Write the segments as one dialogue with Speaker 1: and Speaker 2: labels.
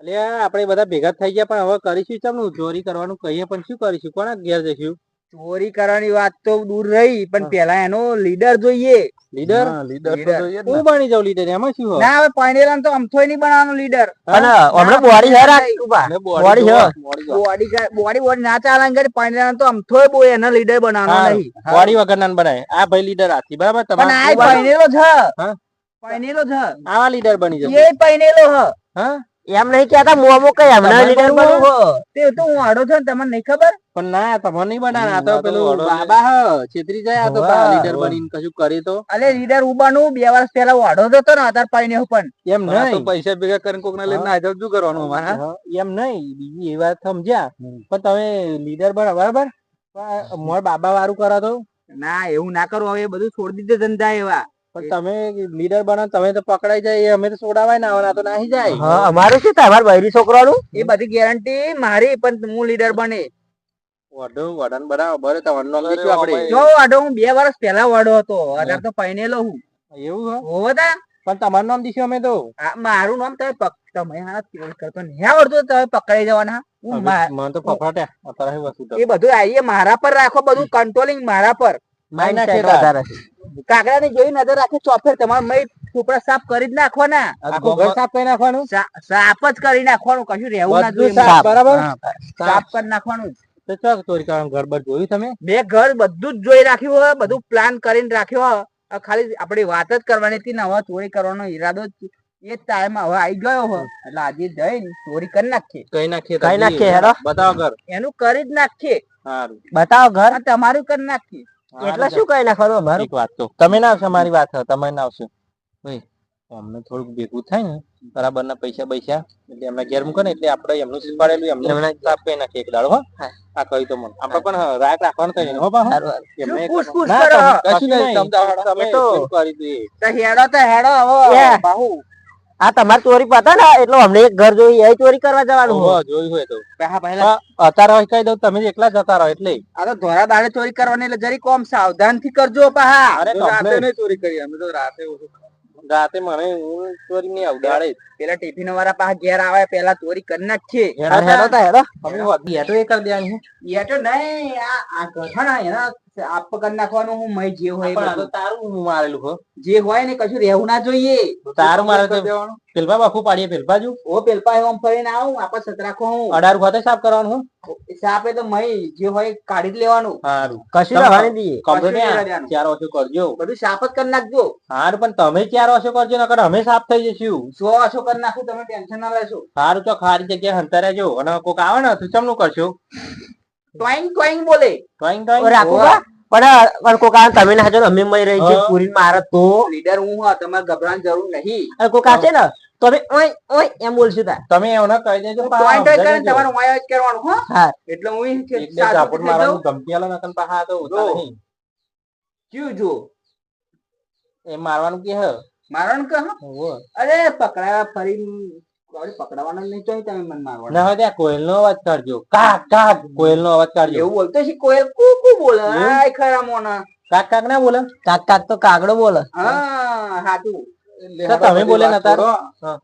Speaker 1: એટલે આપણે બધા ભેગા થઈ ગયા પણ હવે કરીશું ચમનું ચોરી કરવાનું કહીએ પણ શું કરીશું? કોના ઘેર જઈશું?
Speaker 2: ચોરી કરવાની વાત તો દૂર રહી પણ પેલા એનો લીડર જોઈએ.
Speaker 1: લીડર?
Speaker 3: લીડર.
Speaker 1: હું બની જાઉં લીડર? એમાં શું હોય?
Speaker 2: ના હવે પાણીલાલ તો અમથોય નહીં બનાવવાનો લીડર.
Speaker 4: અને હમણાં બોડી હે રાખ. બોડી હે.
Speaker 3: જોવા, જોવા.
Speaker 2: બોડી બોડી બોડી ના ચાલે કે પાણીલાલ તો અમથોય બોય એનો લીડર બનાવવાનો. નહીં.
Speaker 1: બોડી વગર ના બનાય. આ ભાઈ લીડર આથી બરાબર?
Speaker 2: પણ આ પાંડેલો છે
Speaker 1: હા?
Speaker 2: પૈનેલો છે
Speaker 1: આવા લીડર બની જશે.
Speaker 2: એ પાંડેલો હ.
Speaker 1: હા?
Speaker 4: એમ નહીં કેતા મોમો કઈ હમણાં લીડર
Speaker 1: બનવું
Speaker 2: તે તો હું આડો છું ને તમને નહીં ખબર?
Speaker 1: પણ ના તમારે નહીં બનાવ આ તો પેલું બાબા હ છેતરી જાય આ તો લીડર. બનીને કશું કરી તો.
Speaker 2: અલે લીડર ઉબાનું બે વર્ષ પહેલા હું આડો હતો ને પાઈ પૈને પણ.
Speaker 1: એમ
Speaker 3: નહીં તો પૈસા ભેગા કરીને કોકને લઈને ના જાવ શું કરવાનું અમારે હા?
Speaker 1: હા, એમ નહીં. બીજી એ વાત સમજ્યા. પણ તમે લીડર બનો બરાબર? પણ મોર બાબા વાળું કરો તો
Speaker 2: ના એવું ના કરો. હવે બધું છોડી દીધે ધંધા એવા.
Speaker 1: પણ તમે લીડર બનો તમે તો પકડાઈ જાય એ અમે તો છોડાવાય ના આવના તો નાહી જાય.
Speaker 4: હા અમારું શું તમાર બૈરી છોકરાનું?
Speaker 2: એ બધી ગેરંટી મારી પણ હું લીડર બને.
Speaker 1: વડો વડન બનાવો બરે તમારું નામ દઈશું આપણે
Speaker 2: જો વાડો હું બે વર્ષ પહેલા વાડો હતો અત્યારે તો પૈનેલો હું
Speaker 1: એવું હે?
Speaker 2: હોવો તા.
Speaker 1: પણ તમારું નામ દઈશું અમે તો.
Speaker 2: આ મારું નામ તમે તમે હા ચોરી કરતો નહીં. આવડતું તમે પકડાઈ જવાના. હું
Speaker 1: મને તો ફફાટ્યા. અત્યારે વસ્તુ
Speaker 2: એ બધું આઈએ મારા પર રાખો બધું કંટ્રોલિંગ મારા પર.
Speaker 4: વધારે છે.
Speaker 2: કાગડા ને જોઈ નજર રાખે ચોફેર તમારે મય ટુકડા સાફ કરી જ નાખવાના.
Speaker 1: આખું ઘર સાફ કરી નાખવાનું?
Speaker 2: સાફ જ કરી નાખવાનું કશું રહેવું ના જોઈએ.
Speaker 1: બરાબર?
Speaker 2: સાફ કરી નાખવાનું.
Speaker 1: તો ચાલ ચોરી કરવાનું? ઘર બર જોયું તમે?
Speaker 2: બે ઘર બધું જ જોઈ રાખ્યું હોય બધું પ્લાન કરીને રાખ્યો હોય. ખાલી આપડી વાત જ કરવાની હતી ને હવે ચોરી કરવાનો ઈરાદો એ ટાઈમ હવે આવી ગયો હો એટલે આજે જઈને ચોરી કરી નાખીએ.
Speaker 1: કઈ નાખીએ
Speaker 4: કઈ નાખીએ હેરો
Speaker 1: બતાવો ઘર.
Speaker 2: એનું કરી જ નાખીએ.
Speaker 4: બતાવો ઘર
Speaker 2: તમારું કરી નાખીએ.
Speaker 4: એટલે શું કઈ નાખવાનું અમારું
Speaker 1: એક વાત તો. તમે ના આવશો મારી વાત તમે ના આવશો. ભાઈ અમને થોડુંક ભેગું થાય ને બરાબર ના પૈસા પૈસા એટલે એમના ઘેર મૂકે ને એટલે આપણે એમનું શીખવાડેલું એમને
Speaker 4: એમના
Speaker 1: સાફ કરી નાખીએ એક દાડો હો. આ કહ્યું તો મને. આપણે પણ રાત રાખ રાખવાનું થઈ નહીં હો બા. એમને કશું
Speaker 3: નહીં.
Speaker 1: તમે
Speaker 4: તો-
Speaker 1: કરી
Speaker 2: દઈએ હેડો તો હેડો હવે બાહુ.
Speaker 4: આ તમારે ચોરી પતા ને? એટલે અમને એક ઘર જોઈ એ ચોરી કરવા જવાનું.
Speaker 1: જોયું હોય તો.
Speaker 2: પહેલા પહેલા
Speaker 1: અત્યારે હોય કહી દઉં તમે એકલા જતા રહો એટલે.
Speaker 2: આ તો ધોરા દાડે ચોરી કરવાની એટલે જરી કોમ સાવધાનથી કરજો પહા.
Speaker 1: અરે
Speaker 3: રાતે નહીં ચોરી કરી અમે તો રાતે
Speaker 1: રાતે મને હું ચોરી નહીં આવડાડે
Speaker 2: પેલા ટિફિન વાળા પાસે ઘેર આવે પેલા ચોરી કરી નાખીએ.
Speaker 4: હેડો તો હેડો.
Speaker 1: અમે હોતી હેઠો એ કરી દેવાની છે.
Speaker 2: નહીં આ આ ગઠણ એના આપ કરી નાખવાનું હું મય જે હોય
Speaker 1: તો તારું હું મારેલું હો.
Speaker 2: જે હોય ને કશું રહેવું ના જોઈએ.
Speaker 1: તારું મારે તો પેલપા બાખું પાડીએ પેલપા જુ
Speaker 2: ઓ પેલપા એમ ફરીને આવું આપણે સત રાખો હું.
Speaker 1: અઢાર ખાતે સાફ કરવાનું હું.
Speaker 2: એ તો મય જે હોય કાઢી જ લેવાનું.
Speaker 1: સારું
Speaker 4: કશું રહેવાની દઈએ
Speaker 2: નહીં.
Speaker 1: ચાર ઓછું કરજો.
Speaker 2: બધું સાફ જ કરી નાખજો.
Speaker 1: સારું પણ તમે ચાર ઓછું કરજો નકર અમે સાફ થઈ જઈશું.
Speaker 2: સો ઓછો કરી નાખું તમે ટેન્શન ના લેશો.
Speaker 1: સારું તો ખારી જગ્યાએ હંતા રહેજો અને કોક આવે ને તો ચમનું કરશો.
Speaker 2: ટોઈંગ ટોઈંગ બોલે.
Speaker 1: ડ્રોઈંગ
Speaker 4: ઓ, રાખું પણ પણ કોક તમે ના હાજો અમે મય રહી છે પૂરી મારે તો.
Speaker 2: લીડર હું હા તમારે ગભરાવાની જરૂર નહીં.
Speaker 4: અને કોક છે ને તો ઓય ઓય એમ બોલશું તાર.
Speaker 1: તમે એમને કહી દેજો.
Speaker 2: તમારું વાય જ કરવાનું હો.
Speaker 4: હા.
Speaker 2: એટલે હું
Speaker 1: તો નહીં.
Speaker 2: જ્યું જો
Speaker 1: એ મારવાનું કે હે?
Speaker 2: મારવાનું કે હા? અરે પકડાયા ફરી પકડાવાના નહીં તો તમે મને મારવાના.
Speaker 1: ના ત્યાં કોયલ નો અવાજ કાઢજો. કાક કાક કોયલ નો અવાજ કાઢજો.
Speaker 2: એવું બોલતો છે કોયલ કુકુ બોલે? આય ખરા મોના.
Speaker 1: કાક કાક ના બોલે?
Speaker 4: કાક કાક તો કાગડો બોલે.
Speaker 2: હા. હાચું.
Speaker 3: એટલે
Speaker 1: તો
Speaker 3: હેડો
Speaker 1: તમે બોલે નતા?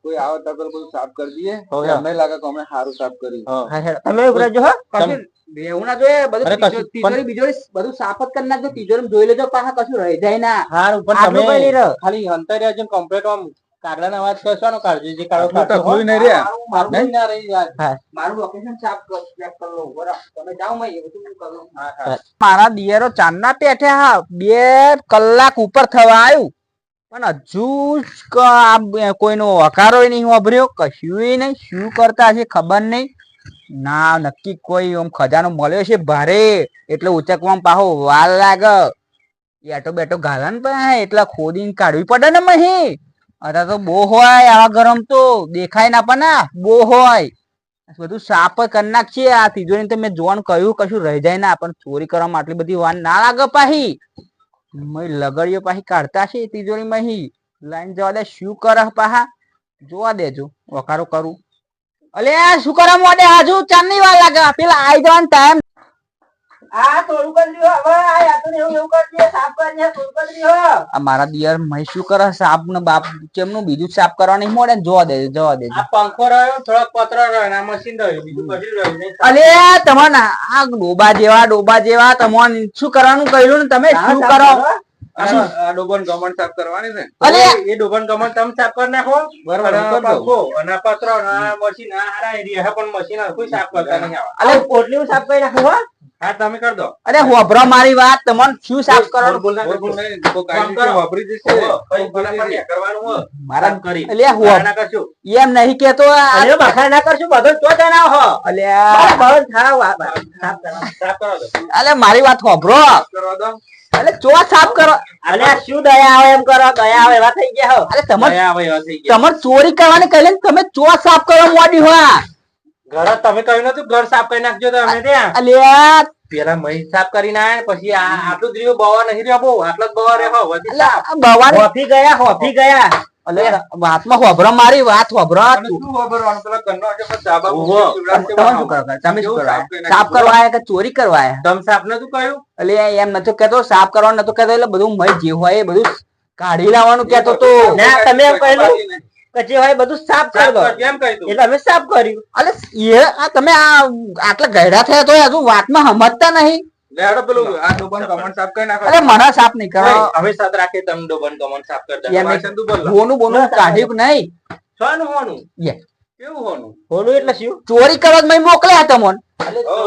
Speaker 3: કોઈ આવે તો બધું સાફ કરી દઈએ. અમને લાગે કે અમે સારું સાફ કર્યું
Speaker 1: હા.
Speaker 4: હા હેડો. તમે ઊભા રહેજો હો.
Speaker 2: કશું ના જોઈએ. બધું તિજોરી- તિજોરી બીજોરી બધું સાફ જ કરી નાખજો. તિજોરી જોઈ લેજો પાછા કશું રહી જાય ના.
Speaker 1: હારું પણ તમે ખાલી અંતર કમ્પ્લેટ આમ કાગડાનો અવાજ કરશો કાઢજો જે કાળો હો.
Speaker 3: તકલું નહીં રહ્યા.
Speaker 2: મારું-
Speaker 1: ના રહી વાત.
Speaker 2: મારું લોકેશન સાફ કર check કર લો બરાબર તમે જાઓ મે એ બધું હું કર.
Speaker 1: હા.
Speaker 2: મારા દિયરો ચાંદના પેઠે હા બે કલાક ઉપર થવા આવ્યું પણ હજુ કોઈનો હકારો નહીં વાપર્યો કશું નહીં. શું કરતા હશે ખબર નહીં. ના નક્કી કોઈ આમ ખજાનો મળ્યો છે ભારે. એટલે ઉચકવામાં પાહો વાર લાગે. એટો બેટો ને પણ એટલા ખોદીને કાઢવી પડે ને મહી. અત્યારે તો બહુ હોય, આવા ગરમ તો દેખાય ના પણ બહુ હોય. બધું જ કરી નાખીએ આ તિજોરી તો મેં જોવાનું કહ્યું, કશું રહી જાય ના, પણ ચોરી કરવામાં આટલી બધી વાર ના લાગે પાહી. મય લગડીઓ પાહી કાઢતા છે તિજોરી મહી. લાઈન જવા દે, શું કરે પાહા? જોવા દેજો વકારો કરું. અલે શું કરે મોડે હજુ ચાંદની વાર લાગે, પેલા આઈ જવાનો ટાઈમ મારા દિયર મહી શું કરે? સાપ ને બાપ કેમનું બીજું સાફ કરવા નહીં મળે જોવા દેજો જોવા
Speaker 1: દેજો. પંખો રહ્યો થોડોક પતરો રહ્યો ને આ મશીન રહ્યું બીજું કશું રહ્યું
Speaker 2: અલે તમને આ ડોબા જેવા ડોબા જેવા તમારે શું કરવાનું કહ્યું ને? તમે શું કરો?
Speaker 3: ડોબન ગમણ સાફ કરવાની છે.
Speaker 2: અલે!
Speaker 1: એ ડોબન કમર તમે સાફ કરી નાખો.
Speaker 3: બરાબર,
Speaker 1: અને પતરો મશીન આ હારા એરિયા પણ મશીન હરખું સાફ કરતા નહીં આવે.
Speaker 2: અલે!
Speaker 4: પોટલી સાફ કરી નાખું હો
Speaker 1: હા તમે કરી દો.
Speaker 2: અરે હોભરો મારી વાત તમને શું સાફ કરવાનું?
Speaker 1: બોલ કરો.
Speaker 3: વાપરી જશે
Speaker 2: મારા
Speaker 1: કરી. ના
Speaker 2: એમ નહીં કેતો
Speaker 4: અરે બખાર ના કરશું બધો તો જણાવ હો.
Speaker 2: અલ્યા.
Speaker 4: બસ આ સાફ કરવા.
Speaker 1: સાફ કરો.
Speaker 2: અલે મારી વાત હોભરો.
Speaker 3: કરવા દો
Speaker 2: અલે ચો સાફ કરો.
Speaker 4: અલે શું દયા આવે એમ કરો? દયા આવે એવા થઈ ગયા હો.
Speaker 2: અરે તમાર
Speaker 1: દયા આવે એવા થઈ ગયા.
Speaker 2: તમાર ચોરી કરવાની કહી ને તમે ચો સાફ કરવા મોડી હોય.
Speaker 1: ઘર તમે કહ્યું નતું ઘર સાફ કરી નાખજો ત્યાં.
Speaker 2: અલ્યા
Speaker 1: પેલા મહી સાફ કરીને આયા પછી આ આટલું જ રહ્યું બવા નહીં રહ્યો બહુ આટલો જ બવા રહ્યો
Speaker 4: હોફી ગયા હોફી ગયા.
Speaker 2: અલે વાતમાં હોભરો મારી વાત હોભરો? તમે શું કરો? કરવા
Speaker 3: સાફ કરી?
Speaker 2: કરવા કે ચોરી કરવા
Speaker 1: તમ સાફ નતું કહ્યું?
Speaker 2: એટલે એમ નતો કેતો સાફ કરવાનું નતો કેતો એટલે બધું મય જે હોય એ બધું કાઢી લાવવાનું કેતો તો.
Speaker 4: તમે એમ કહેલું પછી હોય બધું સાફ કરી દો એટલે અમે સાફ કર્યું.
Speaker 2: અલે એ આ તમે આ આટલા ગયડા થયા તો હજુ વાતમાં સમજતા નહીં.
Speaker 3: લે પેલું આ ડોબાનું ગમણ સાફ કરી નાખો.
Speaker 2: અરે મને સાફ નહીં કરો.
Speaker 1: હવે સાથ રાખીએ તમે ડોબન કમન સાફ
Speaker 3: કરી દો
Speaker 2: બોનું બોનું કાઢ્યું નહીં.
Speaker 1: હોનું
Speaker 2: યે.
Speaker 1: કેવું હોનું?
Speaker 4: હોનું એટલે શું?
Speaker 2: ચોરી કરવા મેં મોકલ્યા તમને
Speaker 1: અલે
Speaker 3: તો
Speaker 1: તો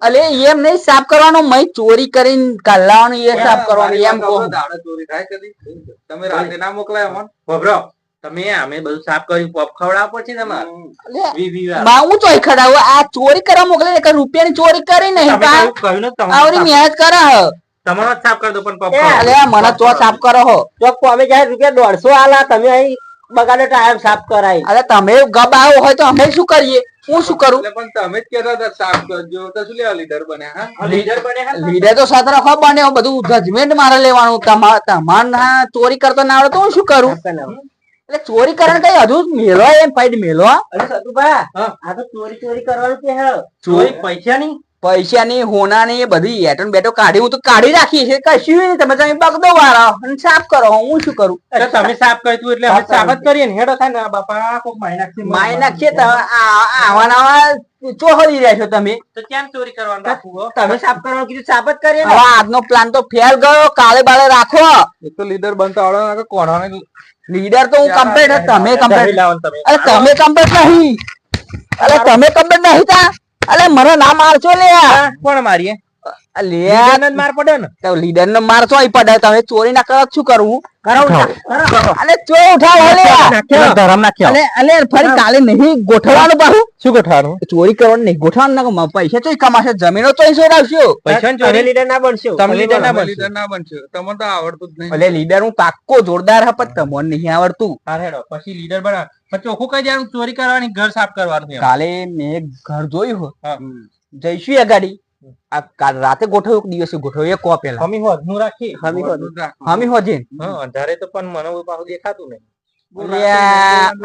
Speaker 1: તો
Speaker 2: એમ નહીં સાફ કરવાનું મેં ચોરી કરીને કાઢવાનું એ સાફ કરવાનું એમ કહું.
Speaker 3: ચોરી થાય કદી તમે રાતે ના મોકલાય અમન
Speaker 1: ખબરો તમે અમે બધું સાફ કર્યું પપ ખવડાવ પછી તમારે.
Speaker 2: અલે,
Speaker 1: વી વી વાર.
Speaker 2: માં હું ચોઈ ખડાવું આ ચોરી કરવા મોકલે રૂપિયાની ચોરી કરી નહીં
Speaker 1: સાફ-
Speaker 2: મહેનત કરે હ
Speaker 1: તમારો જ સાફ કરી દો પણ પપ્પા.
Speaker 2: અલે મને તો સાફ કરો હો.
Speaker 4: ચોક અમે જાય રૂપિયા દોઢસો આલા તમે અહીં બગાડે ટાયર સાફ કરાય.
Speaker 2: અરે તમે ગબ હોય તો અમે શું કરીએ? હું શું કરું?
Speaker 3: પણ તમે જ કહેતા હતા સાફ કરજો તો શું લેવા લીડર બન્યા હા?
Speaker 1: લીડર leader બને હે
Speaker 2: તો સાથે રાખવા બને બધું જજમેન્ટ મારે લેવાનું. તમાર તમાર ના ચોરી કરતો ના આવડે તો હું શું કરું. એટલે ચોરી કરે કઈ હજુ મેલો એમ ફાઈટ મેલો
Speaker 4: અરે સતુભા આ તો ચોરી ચોરી કરવાનું કે
Speaker 1: ચોરી? પૈસા ની
Speaker 2: પૈસા ની હોના ની એ બધી એટન બેટો કાઢી હું તો કાઢી રાખી છે કશું નહીં તમે તમે બગદો વાળા અને સાફ કરો હું શું કરું?
Speaker 1: તો તમે સાફ કર્યું એટલે અમે સાફ જ કરીએ ને. હેડો થાય ને બાપા કોક મારી નાખશે
Speaker 2: માય નાખશે તો આવા નવા ચોહરી રહ્યા છો તમે.
Speaker 1: તો કેમ ચોરી કરવાનું રાખવું
Speaker 4: તમે સાફ કરવાનું કીધું સાફ જ કરીએ
Speaker 2: હવે આજનો પ્લાન તો ફેલ ગયો કાલે બાલે રાખો.
Speaker 3: એક તો લીડર બનતા આવડે ને કોણાને
Speaker 2: લીડર તો હું કમ્પ્લેટ તમે કમ્પ્લીટ
Speaker 1: તમે
Speaker 2: અરે તમે કમ્પ્લેટ નહીં. અરે તમે કમ્પ્લેટ નહીં તા અરે મને ના મારશો લે
Speaker 1: કોણ મારીએ?
Speaker 2: લે
Speaker 1: લીડરને માર પડે ને.
Speaker 2: તો લીડર ને પડે તમે ચોરી ના કરો શું કરવું
Speaker 4: કરાવું
Speaker 2: અલે ચો ઉઠાવો લે
Speaker 1: ધરમ નાખ્યો
Speaker 2: અલે અલે ફરી કાલે નહીં ગોઠવવાનું પાછું
Speaker 1: શું ગોઠવાનું
Speaker 2: ચોરી કરવાનું નહીં ગોઠવવાનું ના પૈસા ચોઈ કમાશે જમીનો ચોઈ સોડાવશો
Speaker 1: પૈસા ચોરી?
Speaker 4: લીડર ના બનશો.
Speaker 1: તમે લીડર ના બનશો.
Speaker 3: લીડર ના બનશો. તમને તો આવડતું જ નહીં.
Speaker 2: એટલે લીડર હું પાક્કો જોરદાર હા પણ તમને નહીં આવડતું.
Speaker 1: હા, પછી લીડર બના ચોખ્ખું કહી દેવાનું ચોરી કરવાની ઘર સાફ કરવાનું.
Speaker 2: કાલે મેં એક ઘર જોયું હો. જઈશું એ ગાડી આ કાલ રાતે ગોઠવ્યું દિવસે ગોઠવ્યું એ કો પેલા.
Speaker 1: હમી હું રાખી.
Speaker 4: હમી
Speaker 3: રાખવાનું.
Speaker 2: હમી હોત
Speaker 1: હા અંધારે તો પણ મને પાછું દેખાતું નહીં.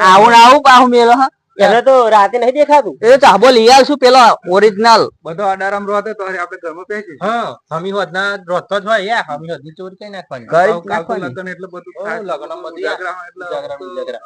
Speaker 2: આવું આવું પાછું મેલો હા.
Speaker 4: એને તો રાતે નહીં દેખાતું.
Speaker 2: એ ચાબો લઈ આવશું પેલો ઓરિજિનલ
Speaker 3: બધો આડારામ રોતે તો આપણે ઘરમાં પહેરી
Speaker 1: હા હમી હોદના રોતો જ હોય યાર હમી હોદની ચોરી કઈ નાખવાની?
Speaker 2: કઈ.
Speaker 3: લગ્ન એટલે બધું
Speaker 1: લગન બધું
Speaker 3: જાગરા એટલે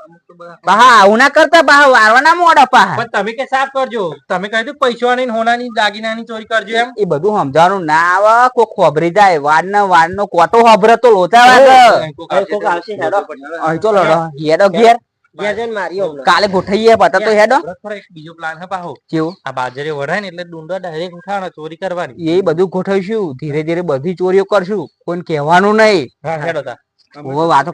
Speaker 2: પાહા આવું ના કરતા બહા વારવાના મોડા પા
Speaker 1: પણ તમે કે સાફ કરજો. તમે કહી તું પૈસાની ની હોનાની દાગીનાની ચોરી કરજો એમ.
Speaker 2: એ બધું સમજાવવાનું ના આવે. કોઈ ખોબરી જાય વાડ ના વાડ નો કોટો ખોબરે તો લોચા વાગે.
Speaker 1: કોક આવશે
Speaker 4: આવશે, હેડો.
Speaker 2: અહીં તો લડો. હેડો ઘેર. કાલે ગોઠવીએ પતા તો હેડો.
Speaker 1: એક બીજો પ્લાન હે પાહો
Speaker 2: કેવું?
Speaker 1: આ બાજરે વઢાય ને એટલે ડુંડા ડાયરેક્ટ ઉઠાવવાનો ચોરી કરવાની.
Speaker 2: એ બધું ગોઠવીશું. ધીરે ધીરે બધી ચોરીઓ કરશું. કોઈને કહેવાનું નહીં.
Speaker 1: હેડો તા.
Speaker 2: વાતો